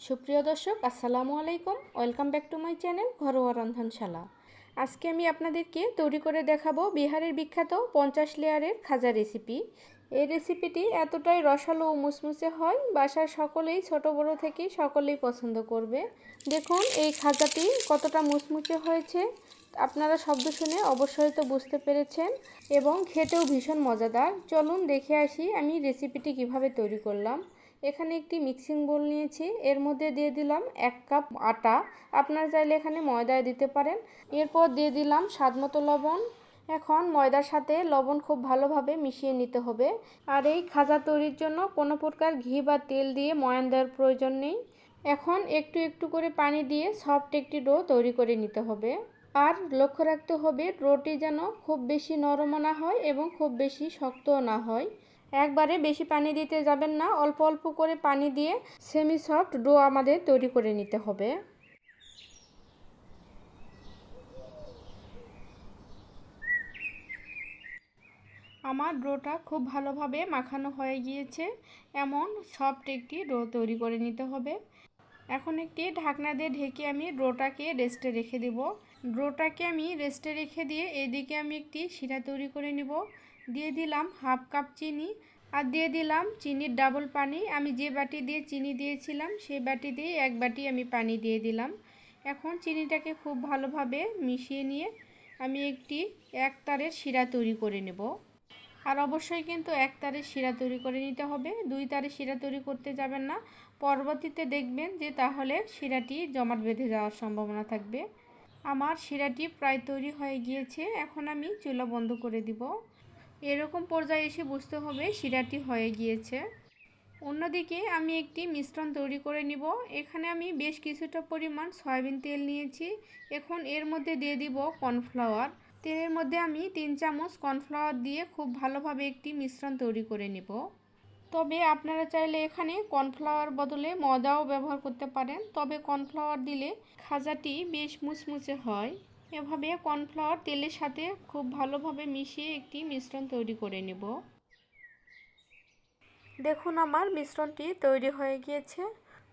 সুপ্রিয় দর্শক, আসসালামু আলাইকুম। Welcome back to my channel ঘরোয়া রন্ধনশালা। আজকে আমি আপনাদেরকে তৈরি করে দেখাবো বিহারের বিখ্যাত পঞ্চাশ লেয়ারের খাজা রেসিপি। এই রেসিপিটি এতটাই রসালো ও মুসমুসে হয়, বাসার সকলেই, ছোট বড় থেকে সকলেই পছন্দ করবে। দেখুন, এই খাজাটি কতটা মুসমুসে হয়েছে। আপনারা শব্দ শুনে অবশ্যই তো বুঝতে পেরেছেন এবং খেতেও ভীষণ মজাদার। চলুন দেখে আসি আমি রেসিপিটি কীভাবে তৈরি করলাম। এখানে একটি মিক্সিং বোল নিয়েছি। এর মধ্যে দিয়ে দিলাম এক কাপ আটা। আপনারা চাইলে এখানে ময়দা দিতে পারেন। এরপর দিয়ে দিলাম স্বাদ মতো লবণ। এখন ময়দার সাথে লবণ খুব ভালোভাবে মিশিয়ে নিতে হবে। আর এই খাজা তৈরির জন্য কোনো প্রকার ঘি বা তেল দিয়ে ময়ান দেওয়ার প্রয়োজন নেই। এখন একটু একটু করে পানি দিয়ে সফট একটি ডো তৈরি করে নিতে হবে। আর লক্ষ্য রাখতে হবে ডোটি যেন খুব বেশি নরমও না হয় এবং খুব বেশি শক্তও না হয়। একবারে বেশি পানি দিতে যাবেন না, অল্প অল্প করে পানি দিয়ে সেমি সফট ডো আমাদের তৈরি করে নিতে হবে। আমার ডোটা খুব ভালোভাবে মাখানো হয়ে গিয়েছে। এমন সফট একটি ডো তৈরি করে নিতে হবে। এখন একটি ঢাকনা দিয়ে ঢেকে আমি ডোটাকে রেস্টে রেখে দেব। ডোটাকে আমি রেস্টে রেখে দিয়ে এদিকে আমি একটি শিরা তৈরি করে নিব। দিয়ে দিলাম হাফ কাপ চিনি আর দিয়ে দিলাম চিনির ডাবল পানি। আমি যে বাটি দিয়ে চিনি দিয়েছিলাম, সেই বাটি দিয়ে এক বাটি আমি পানি দিয়ে দিলাম। এখন চিনিটাকে খুব ভালোভাবে মিশিয়ে নিয়ে আমি একটি এক তারের শিরা তৈরি করে নেব। আর অবশ্যই কিন্তু এক তারের শিরা তৈরি করে নিতে হবে। দুই তারের শিরা তৈরি করতে যাবেন না। পরবর্তীতে দেখবেন যে তাহলে শিরাটি জমাট বেঁধে যাওয়ার সম্ভাবনা থাকবে। আমার শিরাটি প্রায় তৈরি হয়ে গিয়েছে। এখন আমি চুলা বন্ধ করে দিব। এরকম পর্যায়ে এসে বুঝতে হবে শিরাটি হয়ে গিয়েছে। অন্যদিকে আমি একটি মিশ্রণ তৈরি করে নিব। এখানে আমি বেশ কিছুটা পরিমাণ সয়াবিন তেল নিয়েছি। এখন এর মধ্যে দিয়ে দিব কর্নফ্লাওয়ার। তেলের মধ্যে আমি তিন চামচ কর্নফ্লাওয়ার দিয়ে খুব ভালোভাবে একটি মিশ্রণ তৈরি করে নিব। তবে আপনারা চাইলে এখানে কর্নফ্লাওয়ার বদলে ময়দাও ব্যবহার করতে পারেন। তবে কর্নফ্লাওয়ার দিলে খাজাটি বেশ মুচমুচে হয়। এভাবে কর্নফ্লাওয়ার তেলের সাথে খুব ভালোভাবে মিশিয়ে একটি মিশ্রণ তৈরি করে নেব। দেখুন আমার মিশ্রণটি তৈরি হয়ে গিয়েছে।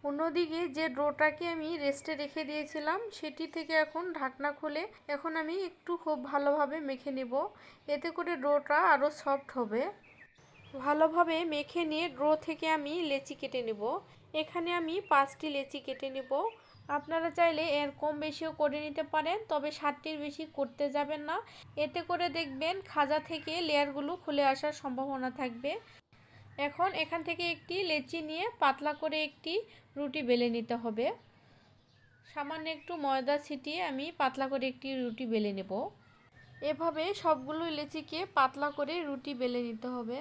অন্যদিকে যে ডোটাকে আমি রেস্টে রেখে দিয়েছিলাম, সেটি থেকে এখন ঢাকনা খুলে এখন আমি একটু খুব ভালোভাবে মেখে নেব। এতে করে ডোটা আরও সফট হবে। ভালোভাবে মেখে নিয়ে ড্রো থেকে আমি লেচি কেটে নেব। এখানে আমি পাঁচটি লেচি কেটে নেব। আপনারা চাইলে এর কম বেশিও করে নিতে পারেন, তবে ষাটটির বেশি করতে যাবেন না। এতে করে দেখবেন খাজা থেকে লেয়ারগুলো খুলে আসার সম্ভাবনা থাকবে। এখন এখান থেকে একটি লেচি নিয়ে পাতলা করে একটি রুটি বেলে নিতে হবে। সামান্য একটু ময়দা ছিটিয়ে আমি পাতলা করে একটি রুটি বেলে নেব। এভাবে সবগুলো লেচিকে পাতলা করে রুটি বেলে নিতে হবে।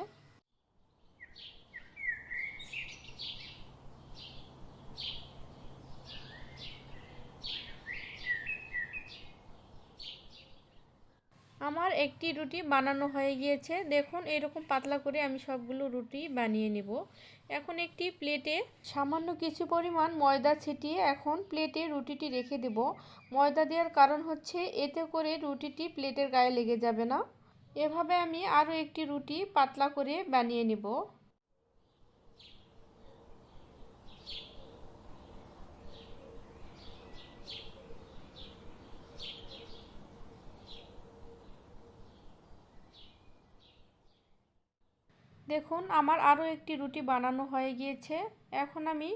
আমার একটি রুটি বানানো হয়ে গিয়েছে। দেখুন, এরকম পাতলা করে আমি সবগুলো রুটি বানিয়ে নেব। এখন একটি প্লেটে সামান্য কিছু পরিমাণ ময়দা ছিটিয়ে এখন প্লেটে রুটিটি রেখে দেব। ময়দা দেওয়ার কারণ হচ্ছে, এতে করে রুটিটি প্লেটের গায়ে লেগে যাবে না। এভাবে আমি আরও একটি রুটি পাতলা করে বানিয়ে নেব। দেখুন, আমার আরও একটি রুটি বানানো হয়ে গিয়েছে। এখন আমি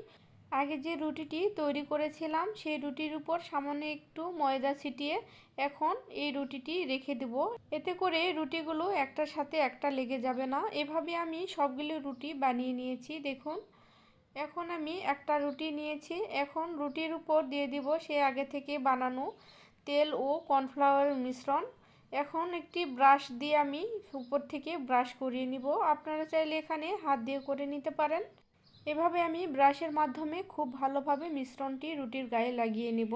আগে যে রুটিটি তৈরি করেছিলাম, সেই রুটির উপর সামান্য একটু ময়দা ছিটিয়ে এখন এই রুটিটি রেখে দেব। এতে করে রুটিগুলো একটার সাথে একটা লেগে যাবে না। এভাবে আমি সবগুলো রুটি বানিয়ে নিয়েছি, দেখুন। এখন আমি একটা রুটি নিয়েছি। এখন রুটির উপর দিয়ে দিব সে আগে থেকে বানানো তেল ও কর্নফ্লাওয়ার মিশ্রণ। এখন একটি ব্রাশ দিয়ে আমি উপর থেকে ব্রাশ করিয়ে নিব। আপনারা চাইলে এখানে হাত দিয়ে করে নিতে পারেন। এভাবে আমি ব্রাশের মাধ্যমে খুব ভালোভাবে মিশ্রণটি রুটির গায়ে লাগিয়ে নিব।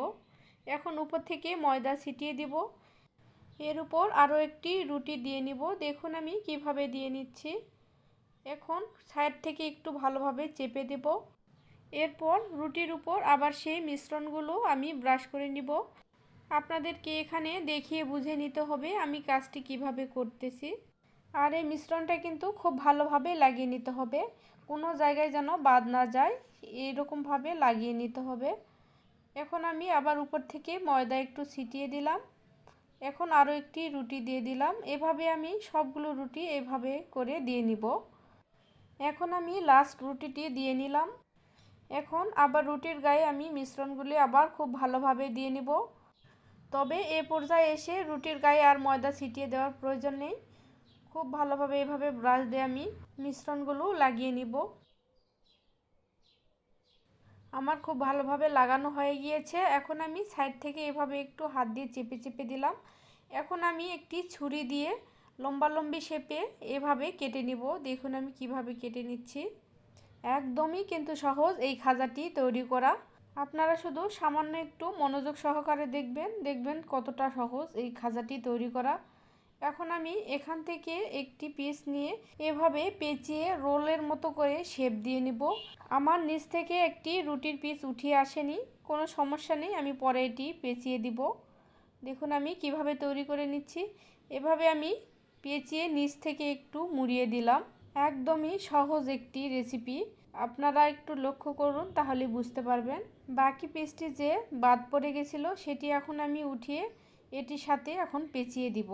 এখন উপর থেকে ময়দা ছিটিয়ে দিব। এর উপর আরও একটি রুটি দিয়ে নিব। দেখুন আমি কীভাবে দিয়ে নিচ্ছি। এখন সাইড থেকে একটু ভালোভাবে চেপে দেব। এরপর রুটির উপর আবার সেই মিশ্রণগুলো আমি ব্রাশ করে নিব। আপনাদেরকে এখানে দেখিয়ে বুঝে নিতে হবে আমি কাজটি কীভাবে করতেছি। আর এই মিশ্রণটা কিন্তু খুব ভালোভাবে লাগিয়ে নিতে হবে। কোনো জায়গায় যেন বাদ না যায় এইরকমভাবে লাগিয়ে নিতে হবে। এখন আমি আবার উপর থেকে ময়দা একটু ছিটিয়ে দিলাম। এখন আরও একটি রুটি দিয়ে দিলাম। এভাবে আমি সবগুলো রুটি এভাবে করে দিয়ে নিব। এখন আমি লাস্ট রুটিটি দিয়ে নিলাম। এখন আবার রুটির গায়ে আমি মিশ্রণগুলি আবার খুব ভালোভাবে দিয়ে নিব। তবে এ পর্যায়ে এসে রুটির গায়ে আর ময়দা ছিটিয়ে দেওয়ার প্রয়োজন নেই। খুব ভালোভাবে এভাবে ব্রাশ দিয়ে আমি মিশ্রণগুলো লাগিয়ে নিব। আমার খুব ভালোভাবে লাগানো হয়ে গিয়েছে। এখন আমি সাইড থেকে এভাবে একটু হাত দিয়ে চেপে চেপে দিলাম। এখন আমি একটি ছুরি দিয়ে লম্বা লম্বি শেপে এভাবে কেটে নিব। দেখুন আমি কীভাবে কেটে নিচ্ছি। একদমই কিন্তু সহজ এই খাজাটি তৈরি করা। আপনারা শুধু সামান্য একটু মনোযোগ সহকারে দেখবেন দেখবেন কতটা সহজ এই খাজাটি তৈরি করা। এখন আমি এখান থেকে একটি পিস নিয়ে এভাবে পেঁচিয়ে রোলের মতো করে শেপ দিয়ে নিব। আমার নিচ থেকে একটি রুটির পিস উঠিয়ে আসেনি, কোনো সমস্যা নেই, আমি পরে এটি পেঁচিয়ে দিব। দেখুন আমি কীভাবে তৈরি করে নিচ্ছি। এভাবে আমি পেঁচিয়ে নিচ থেকে একটু মুড়িয়ে দিলাম। একদমই সহজ একটি রেসিপি আপনারা একটু লক্ষ্য করুন, তাহলে বুঝতে পারবেন। বাকি পিসটি যে বাদ পড়ে গেছিল, সেটি এখন আমি উঠিয়ে এটির সাথে এখন পেঁচিয়ে দিব।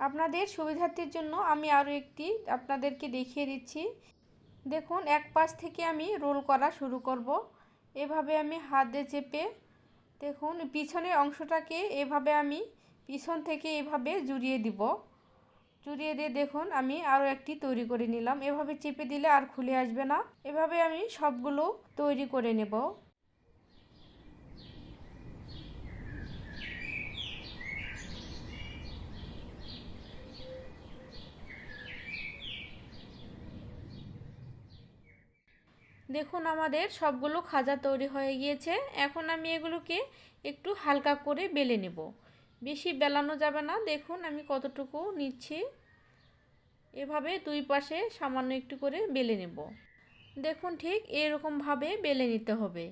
আপনাদের সুবিধার্থের জন্য আমি আরও একটি আপনাদেরকে দেখিয়ে দিচ্ছি। দেখুন, এক পাশ থেকে আমি রোল করা শুরু করব। এভাবে আমি হাতে চেপে দেখুন, পিছনের অংশটাকে এভাবে আমি পিছন থেকে এভাবে জুড়িয়ে দিব। জুড়িয়ে দিয়ে দেখুন, আমি আরও একটি তৈরি করে নিলাম। এভাবে চেপে দিলে আর খুলে আসবে না। এভাবে আমি সবগুলো তৈরি করে নেব। দেখুন আমাদের সবগুলো খাজা তৈরি হয়ে গিয়েছে। এখন আমি এগুলোকে একটু হালকা করে বেলে নেব। বেশি বেলানো যাবে না। দেখুন আমি কতটুকু নিচ্ছি। এভাবে দুই পাশে সামান্য একটু করে বেলে নেব। দেখুন ঠিক এরকমভাবে বেলে নিতে হবে।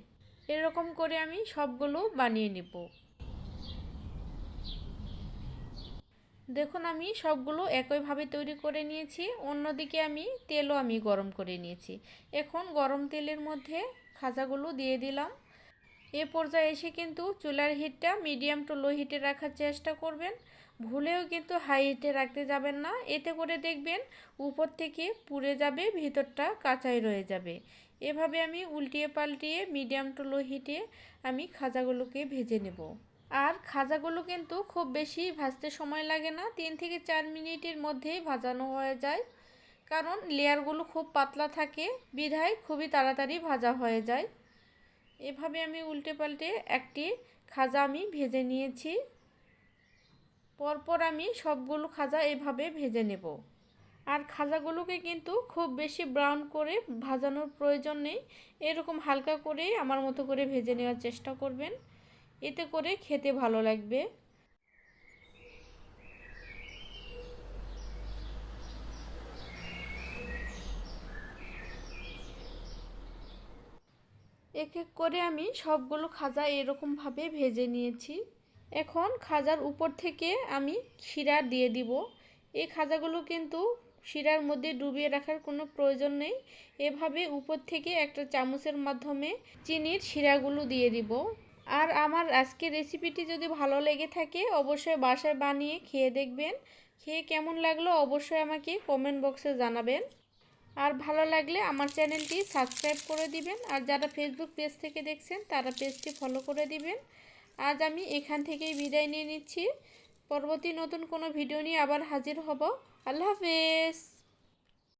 এরকম করে আমি সবগুলো বানিয়ে নেব। দেখুন, আমি সবগুলো একইভাবে তৈরি করে নিয়েছি। অন্যদিকে আমি তেলও আমি গরম করে নিয়েছি। এখন গরম তেলের মধ্যে খাজাগুলো দিয়ে দিলাম। এ পর্যায়ে এসে কিন্তু চুলার হিটটা মিডিয়াম টু লো হিটে রাখার চেষ্টা করবেন। ভুলেও কিন্তু হাই হিটে রাখতে যাবেন না। এতে করে দেখবেন উপর থেকে পুড়ে যাবে, ভিতরটা কাঁচাই রয়ে যাবে। এভাবে আমি উল্টিয়ে পাল্টিয়ে মিডিয়াম টু লো হিটে আমি খাজাগুলোকে ভেজে নেব। আর খাজাগুলো কিন্তু খুব বেশি ভাজতে সময় লাগে না, তিন থেকে চার মিনিটের মধ্যেই ভাজানো হয়ে যায়। কারণ লেয়ারগুলো খুব পাতলা থাকে, বিধায় খুবই তাড়াতাড়ি ভাজা হয়ে যায়। এভাবে আমি উল্টে পাল্টে একটি খাজা আমি ভেজে নিয়েছি। পরপর আমি সবগুলো খাজা এভাবে ভেজে নেব। আর খাজাগুলোকে কিন্তু খুব বেশি ব্রাউন করে ভাজানোর প্রয়োজন নেই, এরকম হালকা করে আমার মতো করে ভেজে নেওয়ার চেষ্টা করবেন। এতে করে খেতে ভালো লাগবে। এক এক করে আমি সবগুলো খাজা এরকমভাবে ভেজে নিয়েছি। এখন খাজার উপর থেকে আমি শিরা দিয়ে দিব। এই খাজাগুলো কিন্তু শিরার মধ্যে ডুবিয়ে রাখার কোনো প্রয়োজন নেই। এভাবে উপর থেকে একটা চামচের মাধ্যমে চিনির শিরাগুলো দিয়ে দিব। আর আমার আজকের রেসিপিটি যদি ভালো লেগে থাকে, অবশ্যই বাসায় বানিয়ে খেয়ে দেখবেন। খেয়ে কেমন লাগল অবশ্যই আমাকে কমেন্ট বক্সে জানাবেন। আর ভালো লাগলে আমার চ্যানেলটি সাবস্ক্রাইব করে দিবেন, আর যারা ফেসবুক পেজ থেকে দেখছেন, তারা পেজটি ফলো করে দিবেন। আজ আমি এখান থেকেই বিদায় নিয়ে নিচ্ছি। পরবর্তী নতুন কোনো ভিডিও নিয়ে আবার হাজির হব। আল্লাহ হাফেজ!